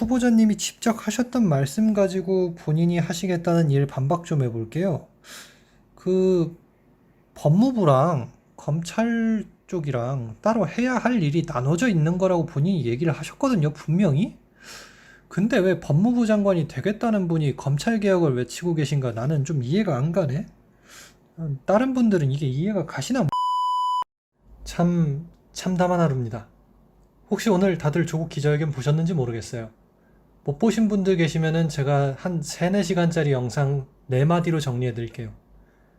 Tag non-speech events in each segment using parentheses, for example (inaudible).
후보자님이 직접 하셨던 말씀 가지고 본인이 하시겠다는 일 반박 좀 해볼게요. 그 법무부랑 검찰 쪽이랑 따로 해야 할 일이 나눠져 있는 거라고 본인이 얘기를 하셨거든요, 분명히. 근데 왜 법무부 장관이 되겠다는 분이 검찰 개혁을 외치고 계신가 나는 좀 이해가 안 가네. 어, 다른 분들은 이게 이해가 가시나? 참 참담한 하루입니다. 혹시 오늘 다들 조국 기자회견 보셨는지 모르겠어요. 못 보신 분들 계시면은 제가 한 3, 4시간짜리 영상 4마디로 정리해 드릴게요.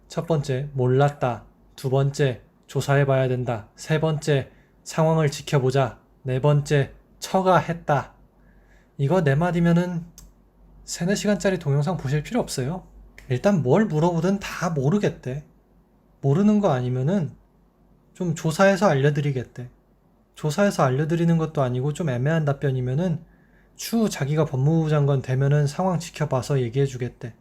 첫 번째, 몰랐다. 두 번째, 조사해 봐야 된다. 세 번째, 상황을 지켜보자. 네 번째, 처가했다. 이거 4마디면은 3, 4시간짜리 동영상 보실 필요 없어요. 일단 뭘 물어보든 다 모르겠대. 모르는 거 아니면은 좀 조사해서 알려드리겠대. 조사해서 알려드리는 것도 아니고 좀 애매한 답변이면은 추후 자기가 법무부 장관 되면은 상황 지켜봐서 얘기해 주겠대.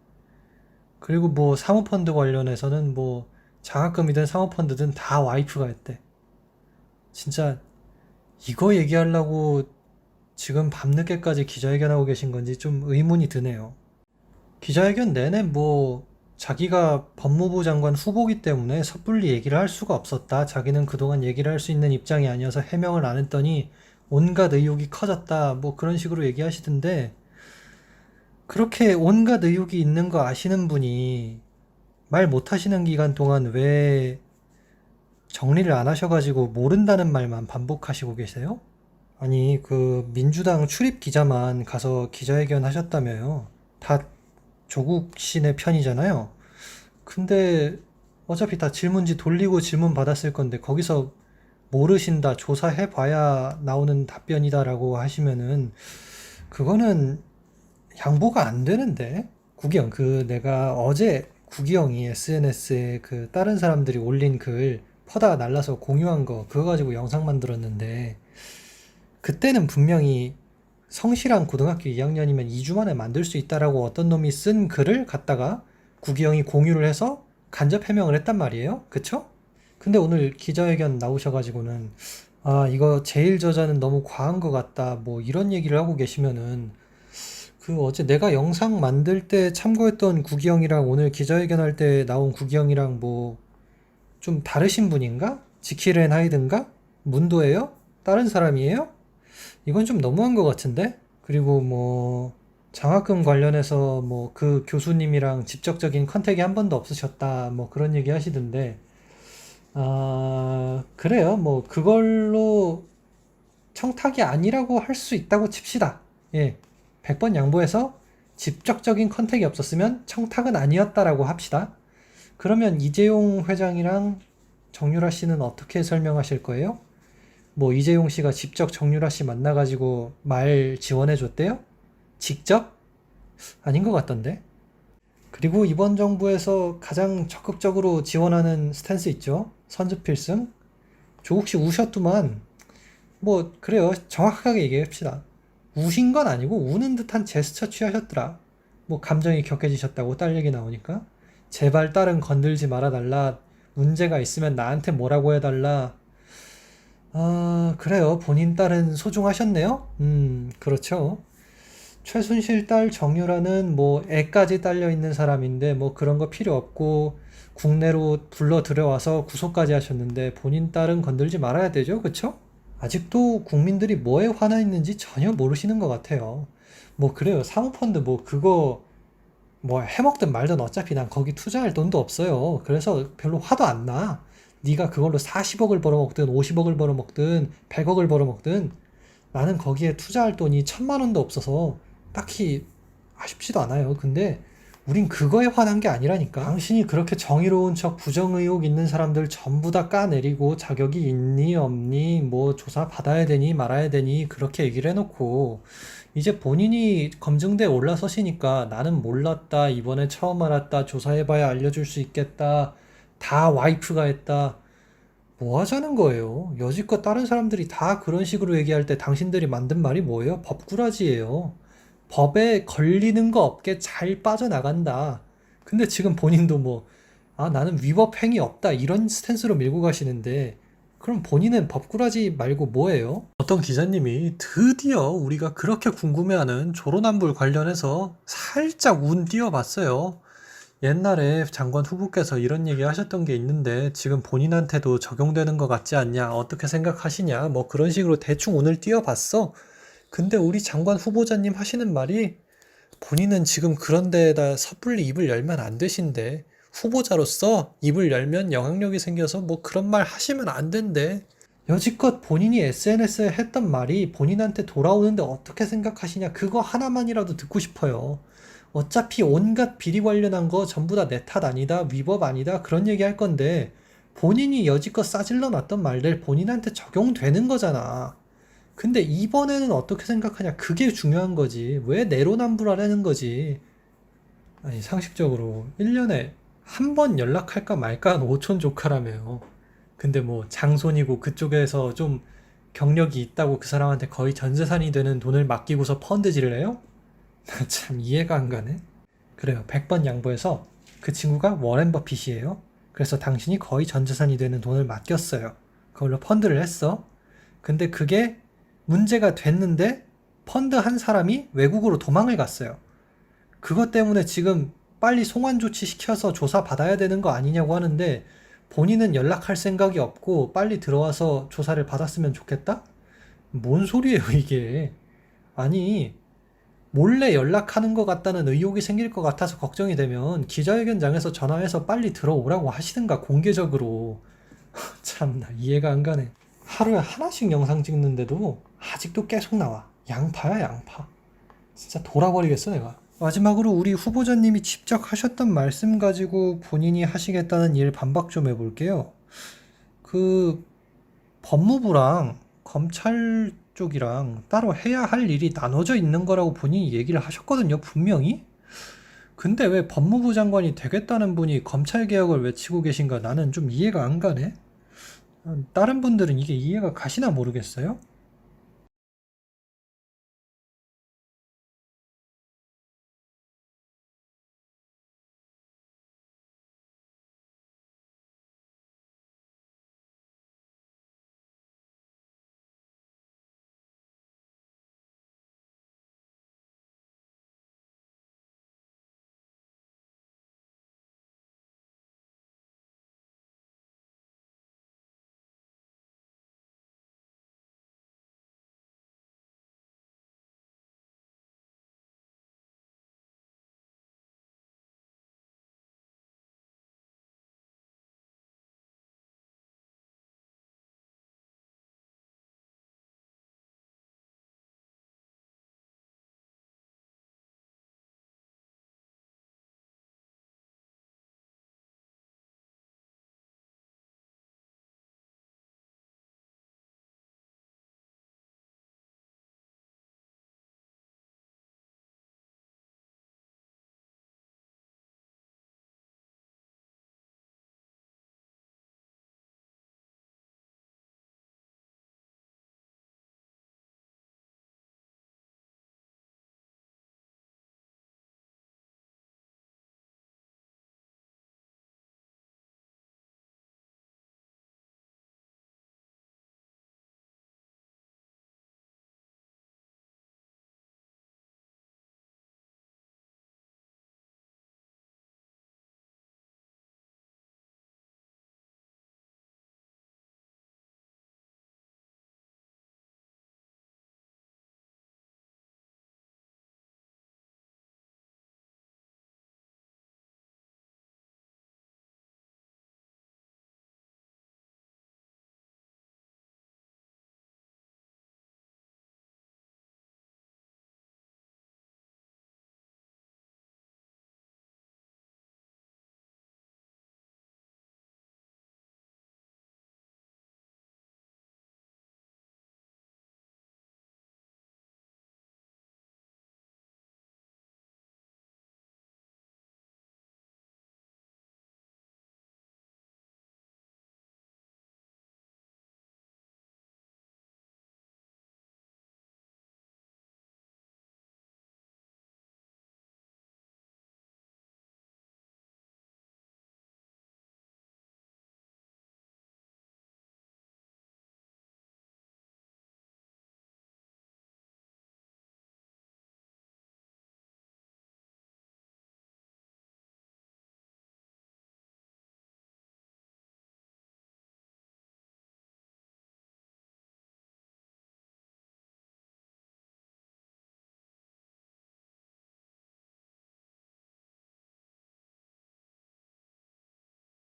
그리고 뭐 사모펀드 관련해서는 뭐 장학금이든 사모펀드든 다 와이프가 했대. 진짜 이거 얘기하려고 지금 밤늦게까지 기자회견하고 계신 건지 좀 의문이 드네요. 기자회견 내내 뭐 자기가 법무부 장관 후보기 때문에 섣불리 얘기를 할 수가 없었다. 자기는 그동안 얘기를 할 수 있는 입장이 아니어서 해명을 안 했더니 온갖 의혹이 커졌다. 뭐 그런 식으로 얘기하시던데 그렇게 온갖 의혹이 있는 거 아시는 분이 말 못하시는 기간 동안 왜 정리를 안 하셔가지고 모른다는 말만 반복하시고 계세요? 아니, 그 민주당 출입 기자만 가서 기자회견 하셨다며요. 다 조국 씨네 편이잖아요. 근데 어차피 다 질문지 돌리고 질문 받았을 건데 거기서 모르신다, 조사해 봐야 나오는 답변이다라고 하시면은 그거는 양보가 안 되는데. 구기영, 그 내가 어제 구기영이 SNS에 그 다른 사람들이 올린 글 퍼다 날라서 공유한 거 그거 가지고 영상 만들었는데 그때는 분명히 성실한 고등학교 2학년이면 2주 만에 만들 수 있다라고 어떤 놈이 쓴 글을 갖다가 구기영이 공유를 해서 간접 해명을 했단 말이에요. 그쵸? 근데 오늘 기자회견 나오셔가지고는 아, 이거 제일 저자는 너무 과한 것 같다. 뭐 이런 얘기를 하고 계시면은 그 어제 내가 영상 만들 때 참고했던 구기영이랑 오늘 기자회견 할 때 나온 구기영이랑 뭐 좀 다르신 분인가? 지킬앤 하이든가? 문도예요? 다른 사람이에요? 이건 좀 너무한 것 같은데? 그리고 뭐 장학금 관련해서 뭐 그 교수님이랑 직접적인 컨택이 한 번도 없으셨다 뭐 그런 얘기 하시던데 아 그래요 뭐 그걸로 청탁이 아니라고 할 수 있다고 칩시다 예 100번 양보해서 직접적인 컨택이 없었으면 청탁은 아니었다라고 합시다 그러면 이재용 회장이랑 정유라 씨는 어떻게 설명하실 거예요? 뭐 이재용 씨가 직접 정유라 씨 만나가지고 말 지원해 줬대요? 직접? 아닌 것 같던데. 그리고 이번 정부에서 가장 적극적으로 지원하는 스탠스 있죠? 선즈 필승? 조국 씨 우셨더만 뭐 그래요. 정확하게 얘기합시다. 우신 건 아니고 우는 듯한 제스처 취하셨더라. 뭐 감정이 격해지셨다고 딸 얘기 나오니까 제발 딸은 건들지 말아달라. 문제가 있으면 나한테 뭐라고 해달라. 아, 그래요. 본인 딸은 소중하셨네요? 음, 그렇죠. 최순실 딸 정유라는 뭐 애까지 딸려 있는 사람인데 뭐 그런 거 필요 없고 국내로 불러 들여와서 구속까지 하셨는데 본인 딸은 건들지 말아야 되죠. 그쵸? 아직도 국민들이 뭐에 화나 있는지 전혀 모르시는 것 같아요. 뭐 그래요. 사모펀드 뭐 그거 뭐 해먹든 말든 어차피 난 거기 투자할 돈도 없어요. 그래서 별로 화도 안 나. 네가 그걸로 40억을 벌어먹든 50억을 벌어먹든 100억을 벌어먹든 나는 거기에 투자할 돈이 천만 원도 없어서 딱히 아쉽지도 않아요. 근데 우린 그거에 화난 게 아니라니까. 당신이 그렇게 정의로운 척 부정 의혹 있는 사람들 전부 다 까내리고 자격이 있니 없니 뭐 조사 받아야 되니 말아야 되니 그렇게 얘기를 해놓고 이제 본인이 검증대에 올라서시니까 나는 몰랐다 이번에 처음 알았다 조사해봐야 알려줄 수 있겠다 다 와이프가 했다 뭐 하자는 거예요 여지껏 다른 사람들이 다 그런 식으로 얘기할 때 당신들이 만든 말이 뭐예요 법꾸라지예요 법에 걸리는 거 없게 잘 빠져나간다. 근데 지금 본인도 뭐, 아, 나는 위법 행위 없다. 이런 스탠스로 밀고 가시는데, 그럼 본인은 법꾸라지 말고 뭐예요? 어떤 기자님이 드디어 우리가 그렇게 궁금해하는 조로남불 관련해서 살짝 운 띄워봤어요. 옛날에 장관 후보께서 이런 얘기 하셨던 게 있는데 지금 본인한테도 적용되는 것 같지 않냐? 어떻게 생각하시냐? 뭐 그런 식으로 대충 운을 띄워봤어. 근데 우리 장관 후보자님 하시는 말이 본인은 지금 그런 데에다 섣불리 입을 열면 안 되신데 후보자로서 입을 열면 영향력이 생겨서 뭐 그런 말 하시면 안 된대. 여지껏 본인이 SNS에 했던 말이 본인한테 돌아오는데 어떻게 생각하시냐 그거 하나만이라도 듣고 싶어요. 어차피 온갖 비리 관련한 거 전부 다 내 탓 아니다, 위법 아니다 그런 얘기 할 건데 본인이 여지껏 싸질러 놨던 말들 본인한테 적용되는 거잖아. 근데 이번에는 어떻게 생각하냐 그게 중요한 거지. 왜 내로남불하라는 거지. 아니 상식적으로 1년에 한 번 연락할까 말까 한 오촌 조카라며요. 근데 뭐 장손이고 그쪽에서 좀 경력이 있다고 그 사람한테 거의 전 재산이 되는 돈을 맡기고서 펀드질을 해요? 나참 이해가 안 가네. 그래요. 100번 양보해서 그 친구가 워렌 버핏이에요. 그래서 당신이 거의 전 재산이 되는 돈을 맡겼어요. 그걸로 펀드를 했어. 근데 그게 문제가 됐는데 펀드 한 사람이 외국으로 도망을 갔어요. 그것 때문에 지금 빨리 송환 조치 시켜서 조사 받아야 되는 거 아니냐고 하는데 본인은 연락할 생각이 없고 빨리 들어와서 조사를 받았으면 좋겠다? 뭔 소리예요, 이게. 아니, 몰래 연락하는 것 같다는 의혹이 생길 것 같아서 걱정이 되면 기자회견장에서 전화해서 빨리 들어오라고 하시든가 공개적으로. (laughs) 참나, 이해가 안 가네. 하루에 하나씩 영상 찍는데도 아직도 계속 나와. 양파야, 양파. 진짜 돌아버리겠어, 내가. 마지막으로 우리 후보자님이 직접 하셨던 말씀 가지고 본인이 하시겠다는 일 반박 좀 해볼게요. 그 법무부랑 검찰 쪽이랑 따로 해야 할 일이 나눠져 있는 거라고 본인이 얘기를 하셨거든요, 분명히. 근데 왜 법무부 장관이 되겠다는 분이 검찰 개혁을 외치고 계신가 나는 좀 이해가 안 가네. 다른 분들은 이게 이해가 가시나 모르겠어요?